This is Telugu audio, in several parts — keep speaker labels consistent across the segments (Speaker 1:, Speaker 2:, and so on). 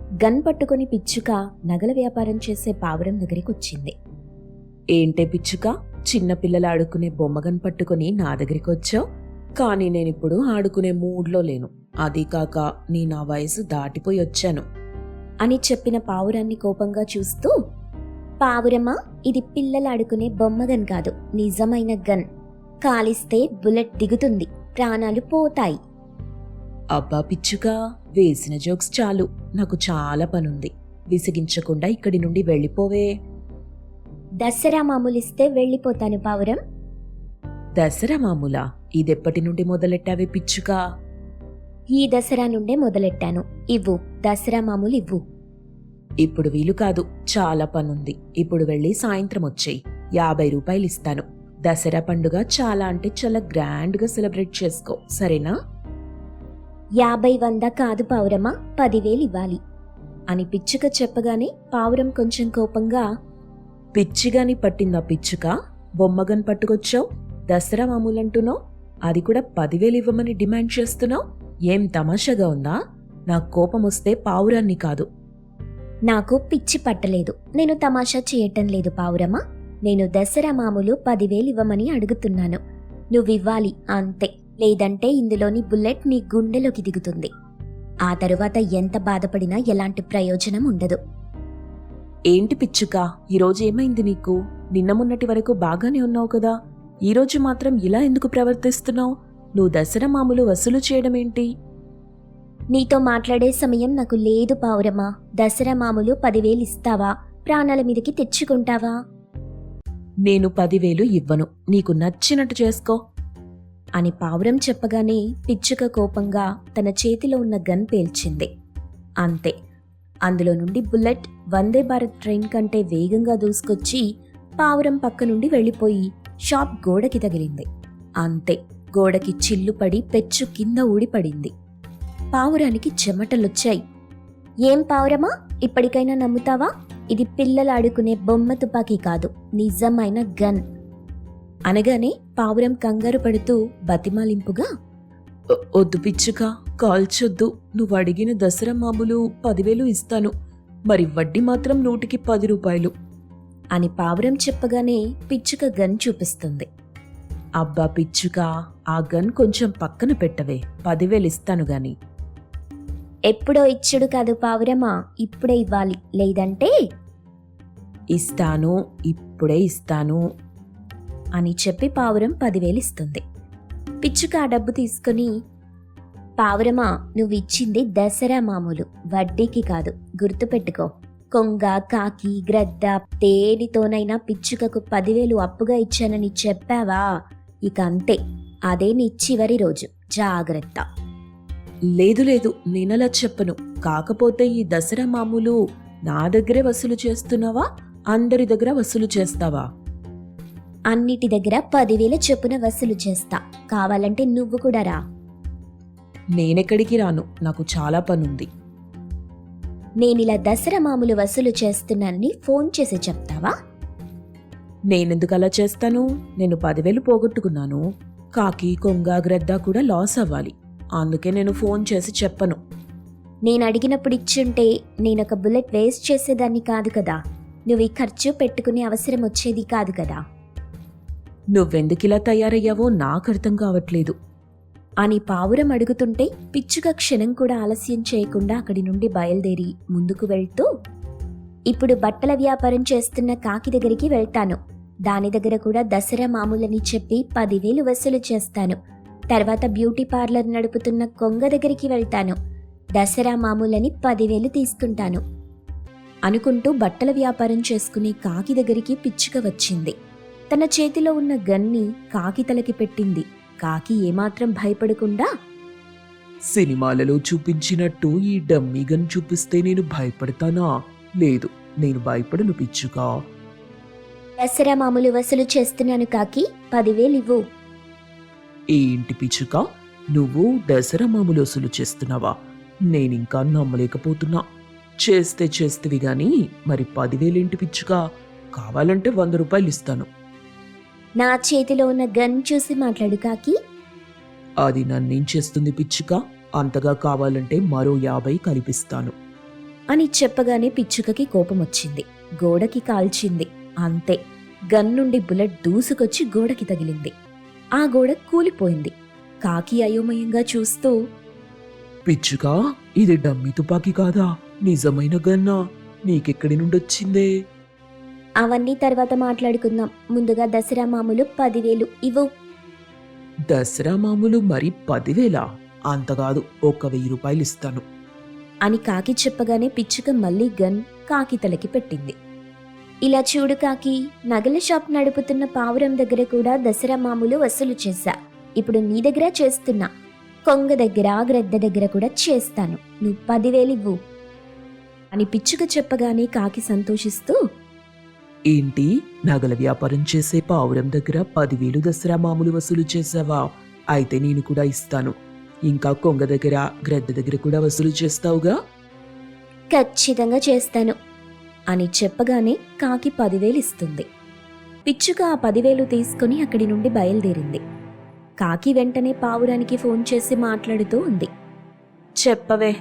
Speaker 1: గన్ పట్టుకుని పిచ్చుక నగల వ్యాపారం చేసే పావురం దగ్గరికి వచ్చింది. ఏంటే పిచ్చుక? చిన్న పిల్లలు ఆడుకునే బొమ్మ గన్ పట్టుకుని నా దగ్గరికి వచ్చావు? కానీ నేనిప్పుడు ఆడుకునే మూడ్లో లేను. అది కాక నీ నా వయసు దాటిపోయి వచ్చాను. అని చెప్పిన పావురాన్ని కోపంగా చూస్తూ పావురమా ఇది పిల్లలు ఆడుకునే బొమ్మ గన్ కాదు. నిజమైన గన్. కాలిస్తే బుల్లెట్ దిగుతుంది. ప్రాణాలు పోతాయి. అబ్బా పిచ్చుగా వేసిన జోక్స్ చాలు. నాకు చాలా పనుంది. విసిగించకుండా ఇక్కడి నుండి వెళ్ళిపోవే. దసరా మామూలిస్తే వెళ్ళిపోతాను పావురం. దసరా మామూలా? ఇదెప్పటి నుండి మొదలెట్టావే పిచ్చుగా ఈ దసరా నుండే మొదలెట్టాను. ఇవ్వు. దసరా మామూలు ఇవ్వు. ఇప్పుడు వీలు కాదు. చాలా పనుంది. ఇప్పుడు వెళ్ళి సాయంత్రం వచ్చేయి. యాభై రూపాయలు ఇస్తాను దసరా పండుగ చాలా అంటే చాలా గ్రాండ్గా సెలబ్రేట్ చేసుకో. సరేనా? యాభై వంద కాదు పావురమా పదివేలు ఇవ్వాలి. అని పిచ్చుక చెప్పగానే పావురం కొంచెం కోపంగా పిచ్చిగాని పట్టిందా పిచ్చుక? బొమ్మగన్ పట్టుకొచ్చావు? దసరా మామూలంటున్నావు? అది కూడా పదివేలు ఇవ్వమని డిమాండ్ చేస్తున్నావు? ఏం తమాషాగా ఉందా? నా కోపం వస్తే పావురాన్ని కాదు. నాకు పిచ్చి పట్టలేదు. నేను తమాషా చేయటం లేదు పావురమా? నేను దసరా మామూలు పదివేలు ఇవ్వమని అడుగుతున్నాను. నువ్వివ్వాలి అంతే. లేదంటే ఇందులోని బుల్లెట్ నీ గుండెలోకి దిగుతుంది. ఆ తరువాత ఎంత బాధపడినా ఎలాంటి ప్రయోజనం ఉండదు. ఏంటి పిచ్చుక? ఈరోజు ఏమైంది నీకు? నిన్న మొన్నటి వరకు బాగానే ఉన్నావు కదా. ఈరోజు మాత్రం ఇలా ఎందుకు ప్రవర్తిస్తున్నావు? నువ్వు దసరా మామూలు వసూలు చేయడమేంటి? నీతో మాట్లాడే సమయం నాకు లేదు పావురమా దసరా మామూలు పదివేలు ఇస్తావా? ప్రాణాల మీదకి తెచ్చుకుంటావా? నేను పదివేలు ఇవ్వను. నీకు నచ్చినట్టు చేసుకో. అని పావురం చెప్పగానే పిచ్చుక కోపంగా తన చేతిలో ఉన్న గన్ పేల్చింది. అంతే. అందులో నుండి బుల్లెట్ వందే భారత్ ట్రైన్ కంటే వేగంగా దూసుకొచ్చి పావురం పక్క నుండి వెళ్ళిపోయి షాప్ గోడకి తగిలింది. అంతే. గోడకి చిల్లు పడి పెచ్చు కింద ఊడిపడింది. పావురానికి చెమటలొచ్చాయి. ఏం పావురమా? ఇప్పటికైనా నమ్ముతావా? ఇది పిల్లలు ఆడుకునే బొమ్మ తుపాకీ కాదు. నిజమైన గన్. అనగానే పావురం కంగారు పడుతూ బతిమాలింపుగా వద్దు పిచ్చుక కాల్చొద్దు. నువ్వు అడిగిన దసరా మామూలు పదివేలు ఇస్తాను. మరి వడ్డీ మాత్రం నూటికి పది రూపాయలు. అని పావురం చెప్పగానే పిచ్చుక గన్ చూపిస్తుంది. అబ్బా పిచ్చుక ఆ గన్ కొంచెం పక్కన పెట్టవే. పదివేలు ఇస్తాను గాని. ఎప్పుడో ఇచ్చుడు కాదు పావురమా? ఇప్పుడే ఇవ్వాలి. లేదంటే? ఇస్తాను ఇప్పుడే ఇస్తాను. అని చెప్పి పావురం పదివేలు ఇస్తుంది పిచ్చుక ఆ డబ్బు తీసుకుని పావురమా నువ్వు ఇచ్చింది దసరా మామూలు వడ్డీకి కాదు గుర్తుపెట్టుకో. కొంగ కాకి గ్రద్ద తేనితోనైనా పిచ్చుకకు పదివేలు అప్పుగా ఇచ్చానని చెప్పావా? ఇక అంతే అదే నీ చివరి రోజు. జాగ్రత్త. లేదు లేదు నేనలా చెప్పను. కాకపోతే ఈ దసరా మామూలు నా దగ్గరే వసూలు చేస్తున్నావా? అందరి దగ్గర వసూలు చేస్తావా? అన్నిటి దగ్గర పదివేల చొప్పున వసూలు చేస్తా. కావాలంటే నువ్వు కూడా రా. నేనెక్కడికి రాను? నాకు చాలా పనుంది. నేనిలా దసరా మామూలు వసూలు చేస్తున్నానని ఫోన్ చేసి చెప్తావా? నేనెందుకు అలా చేస్తాను? నేను పదివేలు పోగొట్టుకున్నాను. కాకి కొంగ గ్రద్ద కూడా లాస్ అవ్వాలి. అందుకే నేను ఫోన్ చేసి చెప్పను. నేను అడిగినప్పుడు ఇచ్చుంటే నేనొక బుల్లెట్ వేస్ట్ చేసేదాన్ని కాదు కదా. నువ్వు ఈ ఖర్చు పెట్టుకునే అవసరం వచ్చేది కాదు కదా. నువ్వెందుకిలా తయారయ్యావో నాకు అర్థం కావట్లేదు. అని పావురం అడుగుతుంటే పిచ్చుక క్షణం కూడా ఆలస్యం చేయకుండా అక్కడి నుండి బయలుదేరి ముందుకు వెళ్తూ ఇప్పుడు బట్టల వ్యాపారం చేస్తున్న కాకి దగ్గరికి వెళ్తాను. దాని దగ్గర కూడా దసరా మామూలని చెప్పి పదివేలు వసూలు చేస్తాను. తర్వాత బ్యూటీ పార్లర్ నడుపుతున్న కొంగ దగ్గరికి వెళ్తాను. దసరా మామూలని పదివేలు తీసుకుంటాను. అనుకుంటూ బట్టల వ్యాపారం చేసుకునే కాకి దగ్గరికి పిచ్చుక వచ్చింది. తన చేతిలో ఉన్న గన్ని కాకి తలకి పెట్టింది. కాకి ఏమాత్రం భయపడకుండా
Speaker 2: సినిమాలలో చూపించినట్టు ఈ డమ్మీ గన్ చూపిస్తే నేను భయపడతానా? లేదు నేను భయపడను పిచ్చుకా.
Speaker 1: దసరా మామూలు వసూలు చేస్తున్నాను కాకి పదివేలు ఇవ్వు.
Speaker 2: ఏంటి పిచ్చుక? నువ్వు దసరా మామూలు వసూలు చేస్తున్నావా? నేనింకా నమ్మలేకపోతున్నా. చేస్తే చేస్తేవి గాని మరి పదివేలేంటి పిచ్చుక? కావాలంటే వంద రూపాయలు ఇస్తాను
Speaker 1: నా చేతిలో ఉన్న గన్ చూసి మాట్లాడు కాకి.
Speaker 2: అది నన్నేం చేస్తుంది పిచ్చుక? అంతగా కావాలంటే మరో యాభై కల్పిస్తాను.
Speaker 1: అని చెప్పగానే పిచ్చుకకి కోపం వచ్చింది. గోడకి కాల్చింది. అంతే. గన్ నుండి బుల్లెట్ దూసుకొచ్చి గోడకి తగిలింది. ఆ గోడ కూలిపోయింది. కాకి అయోమయంగా చూస్తూ
Speaker 2: పిచ్చుకా ఇది డమ్మీ తుపాకీ కాదా? నిజమైన గన్నా? నీకెక్కడి నుండి వచ్చిందే
Speaker 3: అవన్నీ తర్వాత మాట్లాడుకుందాం. ముందుగా దసరా మామూలు పదివేలు ఇవ్వు.
Speaker 2: దసరా మామూలు మరి పదివేల? అంత కాదు ఒక్క వెయ్యి రూపాయలు ఇస్తాను.
Speaker 1: అని కాకి చెప్పగానే పిచ్చుక మళ్ళీ గన్ కాకి తలకి పెట్టింది.
Speaker 3: ఇలా చూడు కాకి నగల షాప్ నడుపుతున్న పావురం దగ్గర కూడా దసరా మామూలు వసూలు చేశా. ఇప్పుడు నీ దగ్గర చేస్తున్నా. కొంగ దగ్గర గ్రద్ద దగ్గర కూడా చేస్తాను. నువ్వు పదివేలు ఇవ్వు.
Speaker 1: అని పిచ్చుక చెప్పగానే కాకి సంతోషిస్తూ
Speaker 2: ఏంటి? నగల వ్యాపారం చేసే పావురం దగ్గర పదివేలు దసరా మామూలు వసూలు చేసావా? అయితే నేను కూడా ఇస్తాను. ఇంకా కొంగ దగ్గర గ్రద్ద దగ్గర కూడా వసూలు చేస్తావుగా?
Speaker 3: ఖచ్చితంగా చేస్తాను
Speaker 1: అని చెప్పగానే కాకి పదివేలు ఇస్తుంది. పిచ్చుక ఆ పదివేలు తీసుకుని అక్కడి నుండి బయలుదేరింది. కాకి వెంటనే పావురానికి ఫోన్ చేసి మాట్లాడుతూ ఉంది. చెప్పవే.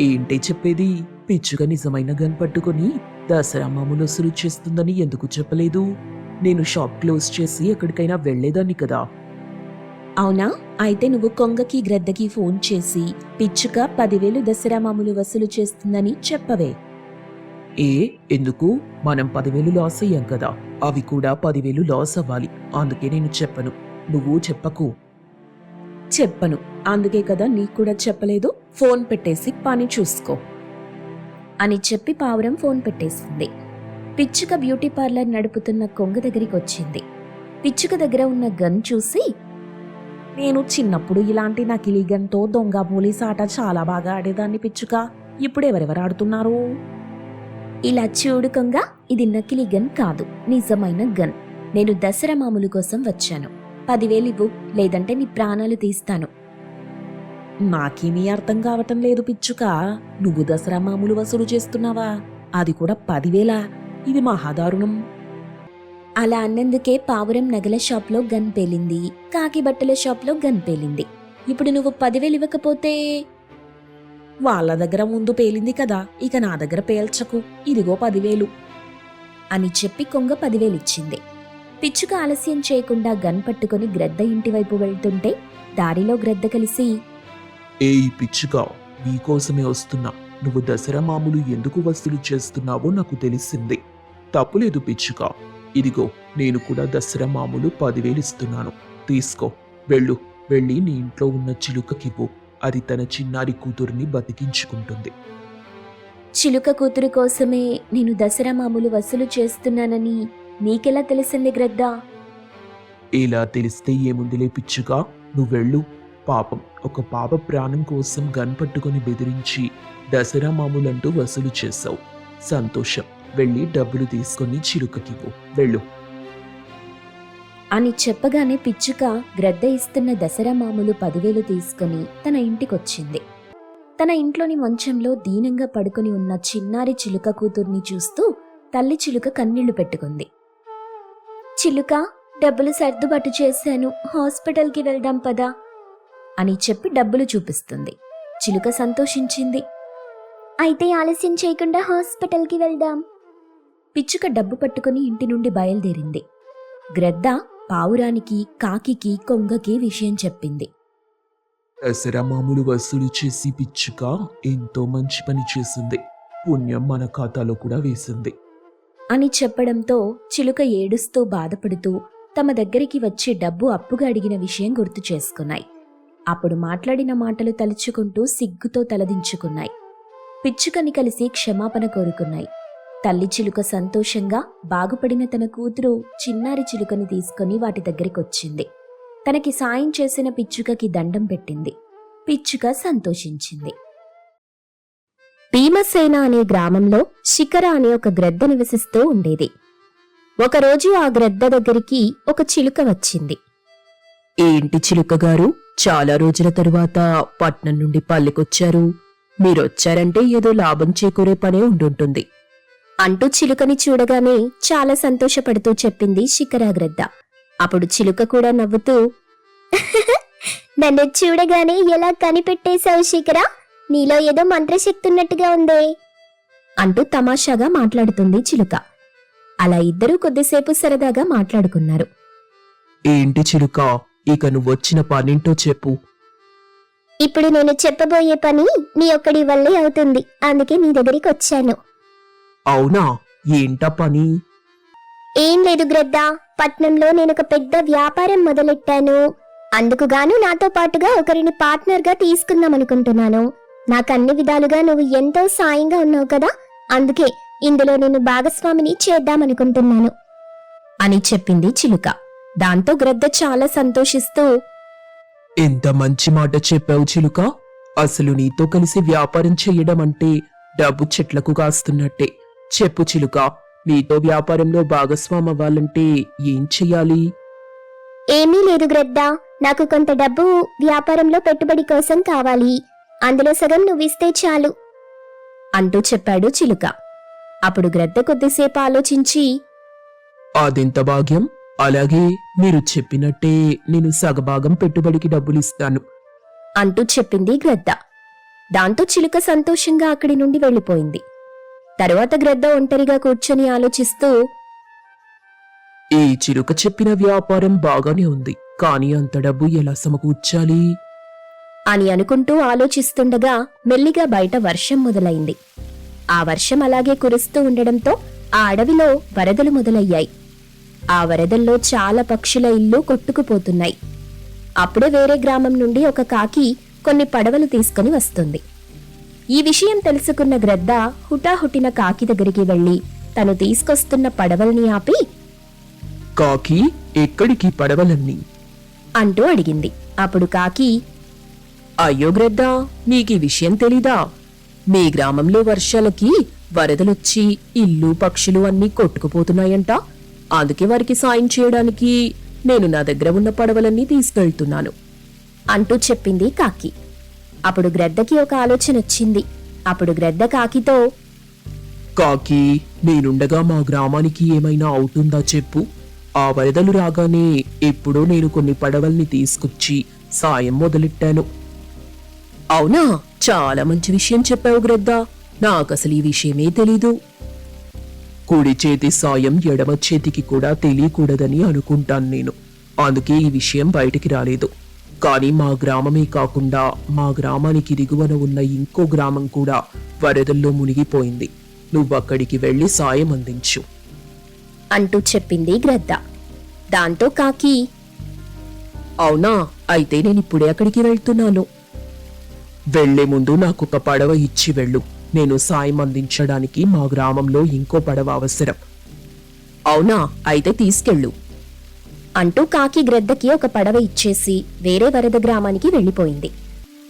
Speaker 2: ఏంటి చెప్పేది? పిచ్చుక నిజమైన గన్ పట్టుకొని దసరా మామూలు వసూలు చేస్తుందని ఎందుకు చెప్పలేదు? నేను షాప్ క్లోజ్ చేసి ఎక్కడికైనా వెళ్ళేదాన్ని కదా.
Speaker 1: అవునా? అయితే నువ్వు కొంగకి గ్రద్దకి ఫోన్ చేసి పిచ్చుక పదివేలు దసరా మామూలు వసూలు చేస్తుందని చెప్పవే.
Speaker 2: ఏ? ఎందుకు? మనం పదివేలు లాస్ అయ్యాం కదా. అవి కూడా పదివేలు లాస్ అవ్వాలి. అందుకే నేను చెప్పను. నువ్వు చెప్పకు.
Speaker 1: చెప్పను. అందుకే కదా నీకు కూడా చెప్పలేదు. ఫోన్ పెట్టేసి పని చూసుకో. అని చెప్పి పావురం ఫోన్ పెట్టేసింది. పిచ్చుక బ్యూటీ పార్లర్ నడుపుతున్న కొంగ దగ్గరికి వచ్చింది. పిచ్చుక దగ్గర ఉన్న గన్ చూసి నేను చిన్నప్పుడు ఇలాంటి నకిలీ గన్తో దొంగ పోలీస్ ఆట చాలా బాగా ఆడేదాన్ని పిచ్చుక. ఇప్పుడు ఎవరెవరు ఆడుతున్నారు?
Speaker 3: ఇలా చూడు కొంగ
Speaker 1: ఇది నకిలీ గన్ కాదు. నిజమైన గన్. నేను దసరా మామూలు కోసం వచ్చాను. పదివేలు ఇవ్వు లేదంటే నీ ప్రాణాలు తీస్తాను. నాకేమీ అర్థం కావటం లేదు పిచ్చుక. నువ్వు దసరా మామూలు వసూలు చేస్తున్నావా? అది కూడా పదివేలా. ఇది మహాదారుణం.
Speaker 3: అలా అన్నందుకే పావురం నగల షాప్లో గన్ పేలింది. కాకి బట్టల షాప్లో గన్ పేలింది. ఇప్పుడు నువ్వు పదివేలు ఇవ్వకపోతే?
Speaker 1: వాళ్ళ దగ్గర ముందు పేలింది కదా. ఇక నా దగ్గర పేల్చకు. ఇదిగో పదివేలు.
Speaker 3: అని చెప్పి కొంగ పదివేలిచ్చింది. పిచ్చుక ఆలస్యం చేయకుండా గన్ పట్టుకొని గ్రద్ద ఇంటి వైపు వెళ్తుంటే దారిలో గ్రద్ద కలిసి
Speaker 2: ఏయ్ పిచ్చుక నీకోసమే వస్తున్నా. నువ్వు దసరా మామూలు ఎందుకు వసూలు చేస్తున్నావో నాకు తెలిసింది. తప్పులేదు పిచ్చుక. ఇదిగో నేను కూడా దసరా మామూలు పదివేలు ఇస్తున్నాను. తీసుకో. వెళ్ళు. వెళ్ళి నీ ఇంట్లో ఉన్న చిలుకకివ్వు అది తన చిన్నారి కూతురిని బతికించుకుంటుంది.
Speaker 3: చిలుక కూతురు కోసమే నేను దసరా మామూలు వసూలు చేస్తున్నానని నీకెలా తెలిసింది గ్రద్ద?
Speaker 2: ఇలా తెలిస్తే ఏముందిలే పిచ్చుక? నువ్వు వెళ్ళు. పాపం ఒక పాప ప్రాణం కోసం గన్ పట్టుకొని బెదిరించి దసరా మామూలంటూ వసూలు చేశావు. సంతోషం. వెళ్ళి డబ్బులు తీసుకొని చిరుకకివ్వు. వెళ్ళు.
Speaker 3: అని చెప్పగానే పిచ్చుక గ్రద్ద ఇస్తున్న దసరా మామూలు పదివేలు తీసుకుని తన ఇంటికొచ్చింది. తన ఇంట్లోని మంచంలో దీనంగా పడుకొని ఉన్న చిన్నారి చిలుక కూతుర్ని చూస్తూ తల్లి చిలుక కన్నీళ్ళు పెట్టుకుంది. చిలుక డబ్బులు సర్దుబాటు చేశాను. హాస్పిటల్కి వెళ్దాం పదా. అని చెప్పి డబ్బులు చూపిస్తుంది. చిలుక సంతోషించింది. అయితే ఆలస్యం చేయకుండా హాస్పిటల్కి వెళ్దాం. పిచ్చుక డబ్బు పట్టుకుని ఇంటి నుండి బయలుదేరింది. గ్రద్ద పావురానికి కాకికి కొంగకి విషయం చెప్పింది.
Speaker 2: దసరా మామూలు వసూలు చేసి పిచ్చుక ఎంతో మంచి పని చేసింది. పుణ్యం మన ఖాతాలో కూడా వేసింది.
Speaker 3: అని చెప్పడంతో చిలుక ఏడుస్తూ బాధపడుతూ తమ దగ్గరికి వచ్చి డబ్బు అప్పుగా అడిగిన విషయం గుర్తు చేసుకున్నాయి. అప్పుడు మాట్లాడిన మాటలు తలుచుకుంటూ సిగ్గుతో తలదించుకున్నాయి. పిచ్చుకని కలిసి క్షమాపణ కోరుకున్నాయి. తల్లి చిలుక సంతోషంగా బాగుపడిన తన కూతురు చిన్నారి చిలుకని తీసుకుని వాటి దగ్గరికొచ్చింది. తనకి సాయం చేసిన పిచ్చుకకి దండం పెట్టింది. పిచ్చుక సంతోషించింది. భీమసేన అనే గ్రామంలో శిఖర అనే ఒక గ్రద్ద నివసిస్తూ ఉండేది. ఒకరోజు ఆ గ్రద్ద దగ్గరికి ఒక చిలుక వచ్చింది.
Speaker 1: ఏంటి చిలుక గారు చాలా రోజుల తరువాత పట్నం నుండి పల్లెకొచ్చారు. మీరొచ్చారంటే ఏదో లాభం చేకూరే పనే ఉండుంటుంది.
Speaker 3: అంటూ చిలుకని చూడగానే చాలా సంతోషపడుతూ చెప్పింది శిఖరా గ్రద్ద అప్పుడు చిలుక కూడా నవ్వుతూ నన్ను చూడగానే ఎలా కనిపెట్టేశావు శిఖరా? నీలో ఏదో మంత్రశక్తి ఉన్నట్టుగా ఉందే. అంటూ తమాషాగా మాట్లాడుతుంది చిలుక. అలా ఇద్దరూ కొద్దిసేపు సరదాగా మాట్లాడుకున్నారు.
Speaker 2: ఏంటి చిలుక? ఇక నువ్వొచ్చిన పనింటో చెప్పు.
Speaker 4: ఇప్పుడు నేను చెప్పబోయే పని నీ ఒక్కడి వల్లే అవుతుంది. అందుకే నీ దగ్గరికి వచ్చాను.
Speaker 2: అవునా? ఏంటా పని?
Speaker 4: ఏం లేదు గ్రద్ద. పట్నంలో నేను ఒక పెద్ద వ్యాపారం మొదలెట్టాను. అందుకు గాను నాతో పాటుగా ఒకరిని పార్ట్నర్గా తీసుకుందాం అనుకుంటున్నాను నాకు అన్ని విధాలుగా నువ్వు ఎంతో సాయంగా ఉన్నావు కదా? అందుకే ఇందులో నేను భాగస్వామిని చేద్దామనుకుంటున్నాను.
Speaker 3: అని చెప్పింది చిలుక. దాంతో గ్రద్ద చాలా సంతోషిస్తూ
Speaker 2: ఎంత మంచి మాట చెప్పావు చిలుక. అసలు నీతో కలిసి వ్యాపారం చెయ్యడం అంటే డబ్బు చెట్లకు కాస్తున్నట్టే. చెప్పు చిలుక నీతో వ్యాపారంలో భాగస్వామి అవ్వాలంటే ఏం చెయ్యాలి?
Speaker 4: ఏమీ లేదు గ్రద్ద. నాకు కొంత డబ్బు వ్యాపారంలో పెట్టుబడి కోసం కావాలి. అందులో సగం నువ్విస్తే చాలు.
Speaker 3: అంటూ చెప్పాడు చిలుక. అప్పుడు గ్రద్ద కొద్దిసేపు ఆలోచించి
Speaker 2: అదెంత భాగ్యం? అలాగే మీరు చెప్పినట్టే నేను సగభాగం పెట్టుబడికి డబ్బులిస్తాను.
Speaker 3: అంటూ చెప్పింది గ్రద్ద. దాంతో చిలుక సంతోషంగా అక్కడి నుండి వెళ్ళిపోయింది. తరువాత గ్రద్ద ఒంటరిగా కూర్చొని ఆలోచిస్తూ
Speaker 2: ఈ చిలుక చెప్పిన వ్యాపారం బాగానే ఉంది కానీ అంత డబ్బు ఎలా సమకూర్చాలి?
Speaker 3: అని అనుకుంటూ ఆలోచిస్తుండగా మెల్లిగా బయట వర్షం మొదలైంది. ఆ వర్షం అలాగే కురుస్తూ ఉండడంతో ఆ అడవిలో వరదలు మొదలయ్యాయి. ఆ వరదల్లో చాలా పక్షుల ఇల్లు కొట్టుకుపోతున్నాయి. అప్పుడే వేరే గ్రామం నుండి ఒక కాకి కొన్ని పడవలు తీసుకుని వస్తుంది. ఈ విషయం తెలుసుకున్న గ్రద్ద హుటాహుటిన కాకి దగ్గరికి వెళ్ళి తను తీసుకొస్తున్న పడవల్ని ఆపి
Speaker 2: కాకి ఎక్కడికి పడవలన్నీ?
Speaker 3: అంటూ అడిగింది. అప్పుడు కాకి అయ్యో గ్రద్దా నీకీ విషయం తెలీదా? మీ గ్రామంలో వర్షాలకి వరదలొచ్చి ఇల్లు పక్షులు అన్నీ కొట్టుకుపోతున్నాయంట. అందుకే వారికి సాయం చేయడానికి నేను నా దగ్గర ఉన్న పడవలన్నీ తీసుకెళ్తున్నాను. అంటూ చెప్పింది కాకి. అప్పుడు గ్రద్దకి ఒక ఆలోచన వచ్చింది. అప్పుడు గ్రద్ద కాకితో
Speaker 2: కాకి నేనుండగా మా గ్రామానికి ఏమైనా అవుతుందా చెప్పు. ఆ వరదలు రాగానే ఎప్పుడో నేను కొన్ని పడవల్ని తీసుకొచ్చి సాయం మొదలెట్టాను.
Speaker 3: అవునా? చాలా మంచి విషయం చెప్పావు గ్రద్దా. నాకసలు ఈ విషయమే తెలీదు.
Speaker 2: కుడి చేతి సాయం ఎడమ చేతికి కూడా తెలియకూడదని అనుకుంటాను నేను. అందుకే ఈ విషయం బయటికి రాలేదు. కానీ మా గ్రామమే కాకుండా మా గ్రామానికి దిగువన ఉన్న ఇంకో గ్రామం కూడా వరదల్లో మునిగిపోయింది. నువ్వక్కడికి వెళ్ళి సాయం అందించు.
Speaker 3: అంటూ చెప్పింది గ్రద్ద. దాంతో కాకి అవునా? అయితే నేనిప్పుడే అక్కడికి వెళ్తున్నాను.
Speaker 2: వెళ్ళే ముందు నాకు ఒక పడవ ఇచ్చి వెళ్ళు. నేను సాయం అందించడానికి మా గ్రామంలో ఇంకో పడవ అవసరం.
Speaker 3: అవునా? అయితే తీసుకెళ్ళు. అంటూ కాకి గ్రద్దకి ఒక పడవ ఇచ్చేసి వేరే వరద గ్రామానికి వెళ్ళిపోయింది.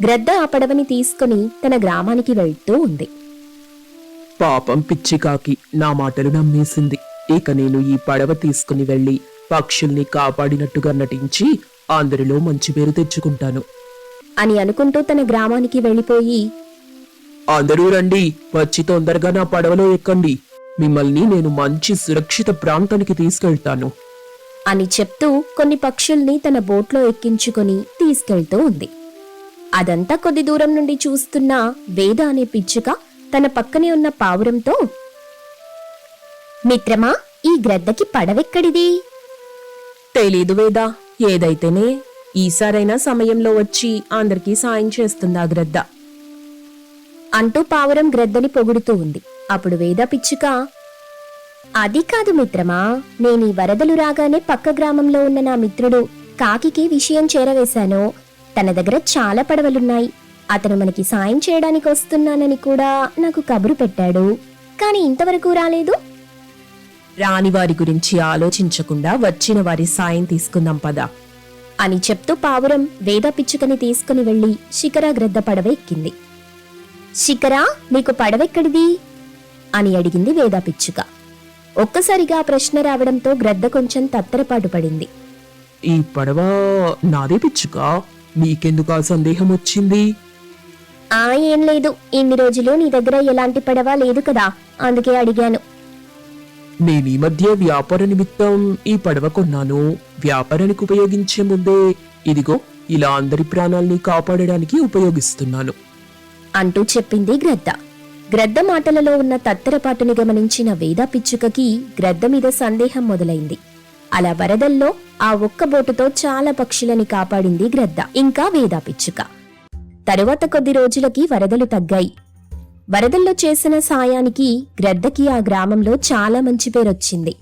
Speaker 3: గ్రద్ద ఆ పడవని తీసుకుని తన గ్రామానికి వెళ్తూ ఉంది.
Speaker 2: పాపం పిచ్చి కాకి నా మాటలు నమ్మేసింది. ఇక నేను ఈ పడవ తీసుకుని వెళ్ళి పక్షుల్ని కాపాడినట్టుగా నటించి అందరిలో మంచి పేరు తెచ్చుకుంటాను.
Speaker 3: అని అనుకుంటూ తన గ్రామానికి వెళ్ళిపోయి
Speaker 2: అందరూ రండి వచ్చి తొందరగా నా పడవలో ఎక్కండి. మిమ్మల్ని నేను మంచి సురక్షిత ప్రాంతానికి తీసుకెళ్తాను.
Speaker 3: అని చెప్తూ కొన్ని పక్షుల్ని తన బోట్లో ఎక్కించుకొని తీసుకెళ్తూ ఉంది. అదంతా కొద్ది దూరం నుండి చూస్తున్న వేద అనే పిచ్చుక తన పక్కనే ఉన్న పావురంతో
Speaker 4: మిత్రమా ఈ గ్రద్దకి పడవెక్కడిది?
Speaker 3: తెలీదు వేదా ఏదైతేనే ఈసారైనా సమయంలో వచ్చి అందరికీ సాయం చేస్తుందా గ్రద్ద. అంటూ పావురం గ్రద్దని పొగుడుతూ ఉంది. అప్పుడు వేద పిచ్చుక
Speaker 4: అది కాదు మిత్రమా నేను ఈ వరదలు రాగానే పక్క గ్రామంలో ఉన్న నా మిత్రుడు కాకికి విషయం చేరవేశాను. తన దగ్గర చాలా పడవలున్నాయి. అతను మనకి సాయం చేయడానికి వస్తున్నానని కూడా నాకు కబురు పెట్టాడు. కానీ ఇంతవరకు రాలేదు.
Speaker 3: రాని వారి గురించి ఆలోచించకుండా వచ్చిన వారి సాయం తీసుకుందాం పదా. అని చెప్తూ పావురం వేద పిచ్చుకని తీసుకుని వెళ్ళి శిఖరా గ్రద్ద పడవ ఎక్కింది.
Speaker 4: శిఖరా నీకు పడవెక్కడిది?
Speaker 3: అని అడిగింది వేద పిచ్చుక. ఒక్కసారిగా ప్రశ్న రావడంతో గ్రద్ద కొంచెం తత్తరపాటు పడింది.
Speaker 2: ఈ పడవ నాదే పిచ్చుక? నీకెందుకు ఆ సందేహం వచ్చింది?
Speaker 4: ఆ ఏం లేదు. ఇన్ని రోజులు నీ దగ్గర ఎలాంటి పడవ లేదు కదా. అందుకే అడిగాను.
Speaker 2: నేను ఈ మధ్య వ్యాపార నిమిత్తం ఈ పడవ కొన్నాను. వ్యాపారానికి ఉపయోగించే ముందే ఇదిగో ఇలా అందరి ప్రాణాల్ని కాపాడడానికి ఉపయోగిస్తున్నాను.
Speaker 3: అంటూ చెప్పింది గ్రద్ద. గ్రద్ద మాటలలో ఉన్న తత్తరపాటుని గమనించిన వేద పిచ్చుకకి గ్రద్ద మీద సందేహం మొదలైంది. అలా వరదల్లో ఆ ఒక్క బోటుతో చాలా పక్షులని కాపాడింది గ్రద్ద ఇంకా వేద పిచ్చుక. తరువాత కొద్ది రోజులకి వరదలు తగ్గాయి. వరదల్లో చేసిన సాయానికి గ్రద్దకి ఆ గ్రామంలో చాలా మంచి పేరొచ్చింది.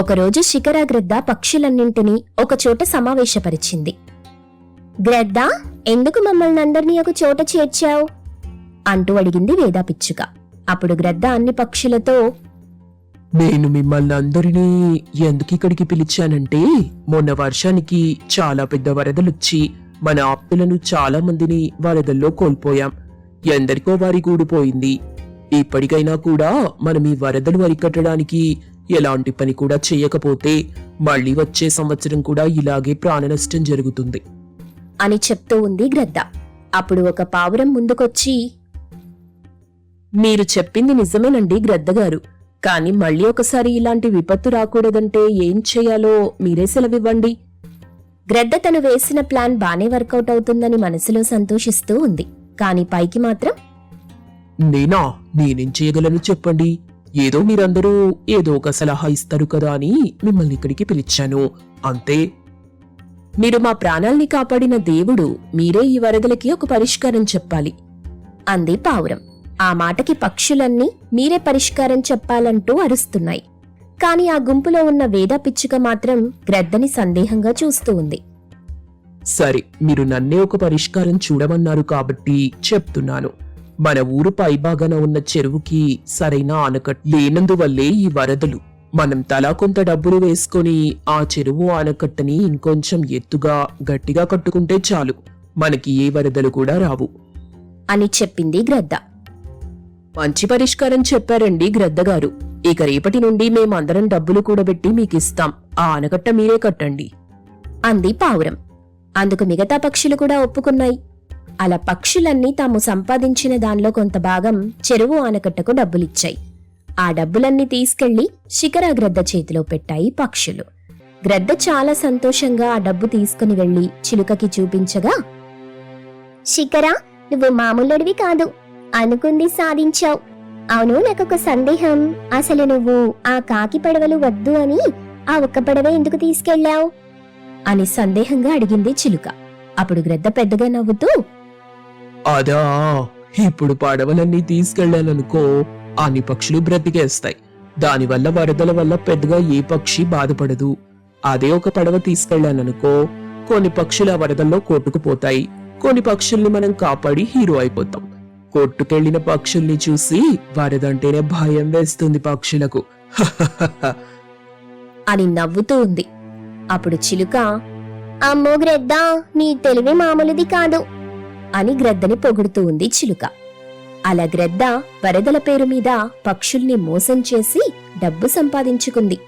Speaker 3: ఒకరోజు శిఖరా గ్రద్ద పక్షులన్నింటినీ ఒకచోట సమావేశపరిచింది. గ్రద్ద ఎందుకు మమ్మల్ని అందరినీ ఒక చోట చేర్చావు? అంటూ అడిగింది వేదా పిచ్చుక. అప్పుడు గ్రద్ద అన్ని పక్షులతో
Speaker 2: నేను మిమ్మల్ని అందరినీ ఎందుకు ఇక్కడికి పిలిచానంటే మొన్న వర్షానికి చాలా పెద్ద వరదలొచ్చి మన ఆప్తులను చాలా మందిని వరదల్లో కోల్పోయాం. ఎందరికో వారి గూడిపోయింది ఇప్పటికైనా కూడా మనం ఈ వరదలు అరికట్టడానికి ఎలాంటి పని కూడా చేయకపోతే మళ్ళీ వచ్చే సంవత్సరం కూడా ఇలాగే ప్రాణ నష్టం జరుగుతుంది.
Speaker 3: అని చెప్తూ ఉంది గ్రద్ద. అప్పుడు ఒక పావురం ముందుకొచ్చి మీరు చెప్పింది నిజమేనండి గ్రద్దగారు. కాని మళ్ళీ ఒకసారి ఇలాంటి విపత్తు రాకూడదంటే ఏం చేయాలో మీరే సెలవివ్వండి. గ్రద్ద తను వేసిన ప్లాన్ బానే వర్కౌట్ అవుతుందని మనసులో సంతోషిస్తూ ఉంది. కాని పైకి మాత్రం
Speaker 2: నేనా? నేనేం చేయగలను చెప్పండి. ఏదో మీరందరూ ఏదో ఒక సలహా ఇస్తారు కదా అని మిమ్మల్ని ఇక్కడికి పిలిచాను. అంతే.
Speaker 3: మీరు మా ప్రాణాల్ని కాపాడిన దేవుడు మీరే ఈ వరదలకి ఒక పరిష్కారం చెప్పాలి. అంది పావురం. ఆ మాటకి పక్షులన్నీ మీరే పరిష్కారం చెప్పాలంటూ అరుస్తున్నాయి. కాని ఆ గుంపులో ఉన్న వేద పిచ్చుక మాత్రం గ్రద్దని సందేహంగా చూస్తూ ఉంది.
Speaker 2: సరే మీరు నన్నే ఒక పరిష్కారం చూడమన్నారు కాబట్టి చెప్తున్నాను. మన ఊరు పైభాగాన ఉన్న చెరువుకి సరైన ఆనకట్ట లేనందువల్లే ఈ వరదలు. మనం తలా కొంత డబ్బులు వేసుకొని ఆ చెరువు ఆనకట్టని ఇంకొంచెం ఎత్తుగా గట్టిగా కట్టుకుంటే చాలు. మనకి ఏ వరదలు కూడా రావు.
Speaker 3: అని చెప్పింది గ్రద్ద.
Speaker 1: మంచి పరిష్కారం చెప్పారండి గ్రద్దగారు ఇక రేపటి నుండి మేమందరం డబ్బులు కూడబెట్టి మీకిస్తాం. ఆ ఆనకట్ట మీరే కట్టండి.
Speaker 3: అంది పావురం. అందుకు మిగతా పక్షులు కూడా ఒప్పుకున్నాయి. అలా పక్షులన్నీ తాము సంపాదించిన దానిలో కొంత భాగం చెరువు ఆనకట్టకు డబ్బులిచ్చాయి. ఆ డబ్బులన్నీ తీసుకెళ్ళి శిఖరాగ్రద్ద చేతిలో పెట్టాయి పక్షులు. గ్రద్ద చాలా సంతోషంగా ఆ డబ్బు తీసుకుని వెళ్ళి చిలుకకి చూపించగా
Speaker 4: శిఖరా నువ్వు మామూలుడివి కాదు. అనుకుంది సాధించావు. అవును నాకొక సందేహం. అసలు నువ్వు ఆ కాకి పడవలు వద్దు అని ఆ ఒక్క పడవ ఎందుకు తీసుకెళ్ళావు?
Speaker 3: అని సందేహంగా అడిగింది చిలుక. అప్పుడు గ్రద్ద పెద్దగా నవ్వుతూ
Speaker 2: అదా ఇప్పుడు పడవలన్నీ తీసుకెళ్ళాలనుకో అన్ని పక్షులు బ్రతికేస్తాయి. దానివల్ల వరదల వల్ల పెద్దగా ఏ పక్షి బాధపడదు. అదే ఒక పడవ తీసుకెళ్ళాననుకో కొన్ని పక్షులు ఆ వరదల్లో కొట్టుకుపోతాయి. కొన్ని పక్షుల్ని మనం కాపాడి హీరో అయిపోతాం. కొట్టుకెళ్ళిన పక్షుల్ని చూసి వరదంటేనే భయం వేస్తుంది పక్షులకు.
Speaker 3: అని నవ్వుతూ ఉంది. అప్పుడు చిలుక
Speaker 4: అమ్మో గ్రద్ద నీ తెలివి మామూలుది కాదు
Speaker 3: అని గ్రద్దని పొగుడుతూ ఉంది చిలుక. అలా గ్రద్ద వరదల పేరు మీద పక్షుల్ని మోసం చేసి డబ్బు సంపాదించుకుంది.